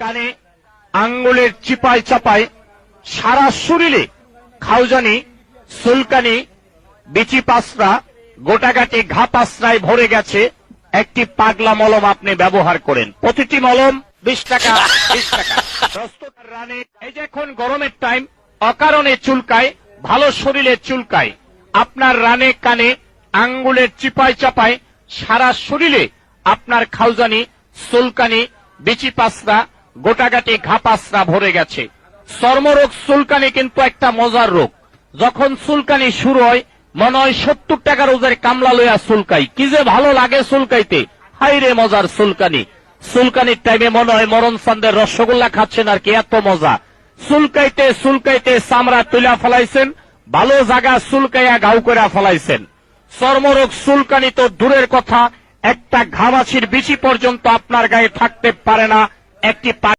কানে আঙ্গুলের চিপায় চাপায় সারা শরীরে খাউজানি, সুলকানি, বিচি পাসরা গোটাগাটি ঘা পাসরায় ভরে গেছে একটি পাগলা মলম আপনি ব্যবহার করেন। প্রতিটি মলম বিশ টাকা বিশ টাকা। রানে, এই যে এখন গরমের টাইম অকারণে চুলকায়, ভালো শরীরে চুলকায়। আপনার রানে কানে আঙ্গুলের চিপায় চাপায় সারা শরীরে আপনার খাউজানি, সুলকানি, বিচি পাসরা গোটাগাটি ঘাপাসরা ভরে গেছে। চর্মরোগ সুলকানি কিন্তু একটা মজার রোগ। যখন সুলকানি শুরু হয়, মনে হয় সত্তর টাকার ওদের কামলা লইয়া সুলকাই কি যে ভালো লাগে সুলকাইতে হাই রে মজার সুলকানি সুলকানির টাইমে মনে হয় মরণ চান্দের রসগোল্লা খাচ্ছেন আর কি, এত মজা। সুলকাইতে সুলকাইতে চামড়া তুলা ফলাইছেন, ভালো জায়গা সুলকাইয়া গাউ করে ফলাইছেন। চর্মরোগ সুলকানি তো দূরের কথা, একটা ঘামাছির বিচি পর্যন্ত আপনার গায়ে থাকতে পারে না। একটি পা-